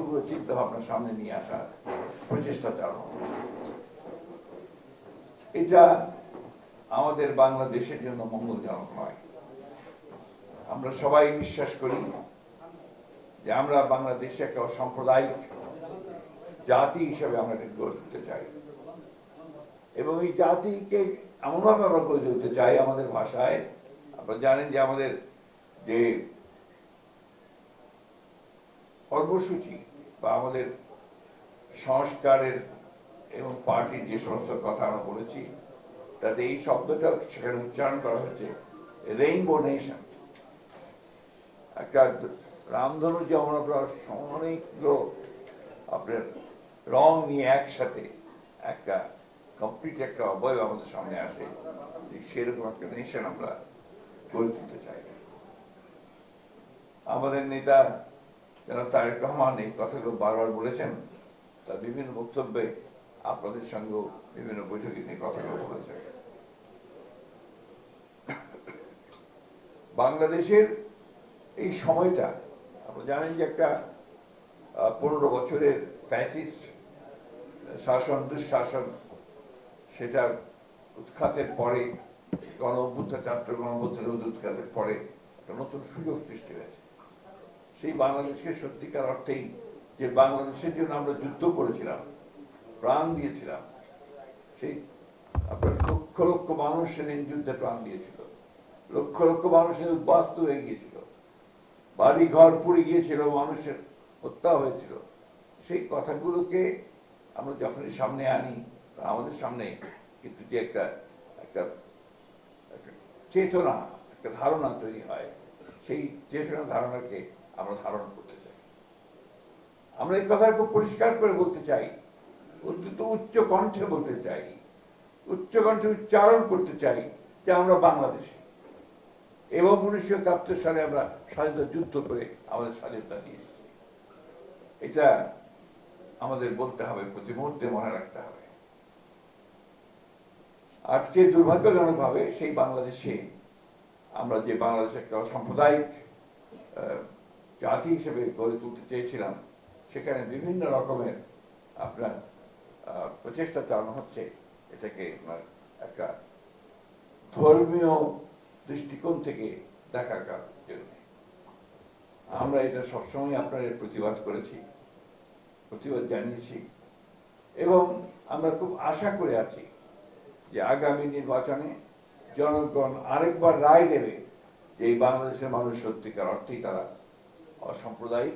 কতগুলো চিন্তা ভাবনা সামনে নিয়ে আসা প্রচেষ্টা চালানো এটা আমাদের বাংলাদেশের জন্য মঙ্গলজনক নয়। আমরা সবাই বিশ্বাস করি যে আমরা বাংলাদেশে একটা সাম্প্রদায়িক জাতি হিসেবে আমরা গড়ে তুলতে চাই। এবং এই জাতিকে এমনভাবে আমরা গড়ে তুলতে চাই আমাদের ভাষায়। আপনারা জানেন যে আমাদের যে কর্মসূচি বা আমাদের সংস্কারের এবং পার্টির যে সমস্ত কথা আমরা বলেছি, তাতে এই শব্দটা সেখানে উচ্চারণ করা হয়েছে রেইনবো নেশন একটা রামধনু যেমন আমরা অনেকগুলো আপনার রং নিয়ে একসাথে একটা কমপ্লিট একটা অবয়ব আমাদের সামনে আসে, ঠিক সেরকম একটা নেশন আমরা গড়ে তুলতে চাই। আমাদের নেতা যেন তারেক রহমান এই কথাগুলো বারবার বলেছেন? তার বিভিন্ন বক্তব্যে আপনাদের সঙ্গেও বিভিন্ন বৈঠকে তিনি কথাগুলো বলেছেন। বাংলাদেশের এই সময়টা আপনারা জানেন যে একটা পনেরো বছরের ফ্যাসিস্ট শাসন, দুঃশাসন সেটা উৎখাতের পরে গণ অভ্যুত্থান ছাত্র গণ অভ্যুত্থানের উৎখাতের পরে একটা নতুন সুযোগ সৃষ্টি হয়েছে। সেই বাংলাদেশকে সত্যিকার অর্থেই যে বাংলাদেশের জন্য আমরা যুদ্ধ করেছিলাম, প্রাণ দিয়েছিলাম, সেই আপনার লক্ষ লক্ষ মানুষ সেদিন যুদ্ধে প্রাণ দিয়েছিল। লক্ষ লক্ষ মানুষ উদ্বাস্ত হয়ে গিয়েছিল। বাড়ি ঘর পুড়ে গিয়েছিল, মানুষের হত্যা হয়েছিল। সেই কথাগুলোকে আমরা যখনই সামনে আনি, আমাদের সামনে কিন্তু যে একটা একটা চেতনা, একটা ধারণা তৈরি হয়, সেই চেতনা ধারণাকে আমরা ধারণ করতে চাই। আমরা এই কথা খুব পরিষ্কার করে বলতে চাই অত্যন্ত উচ্চ কণ্ঠে বলতে চাই, উচ্চ কণ্ঠে উচ্চারণ করতে চাই যে আমরা বাংলাদেশি। এবং উনিশশো একাত্তর সালে আমরা স্বাধীনতা যুদ্ধ করে আমাদের স্বাধীনতা নিয়ে এসেছি। এটা আমাদের বলতে হবে, প্রতি মুহূর্তে মনে রাখতে হবে। আজকে দুর্ভাগ্যজনক ভাবে সেই বাংলাদেশে আমরা যে বাংলাদেশ একটা সাম্প্রদায়িক জাতি হিসেবে গড়ে তুলতে চেয়েছিলাম, সেখানে বিভিন্ন রকমের আপনার প্রচেষ্টা চালানো হচ্ছে। এটাকে একটা ধর্মীয় দৃষ্টিকোণ থেকে দেখার জন্য। আমরা এটা সবসময় আপনার প্রতিবাদ করেছি, প্রতিবাদ জানিয়েছি। এবং আমরা খুব আশা করে আছি যে আগামী নির্বাচনে জনগণ আরেকবার রায় দেবে যে এই বাংলাদেশের মানুষ সত্যিকার অর্থেই তারা Acham é por daí.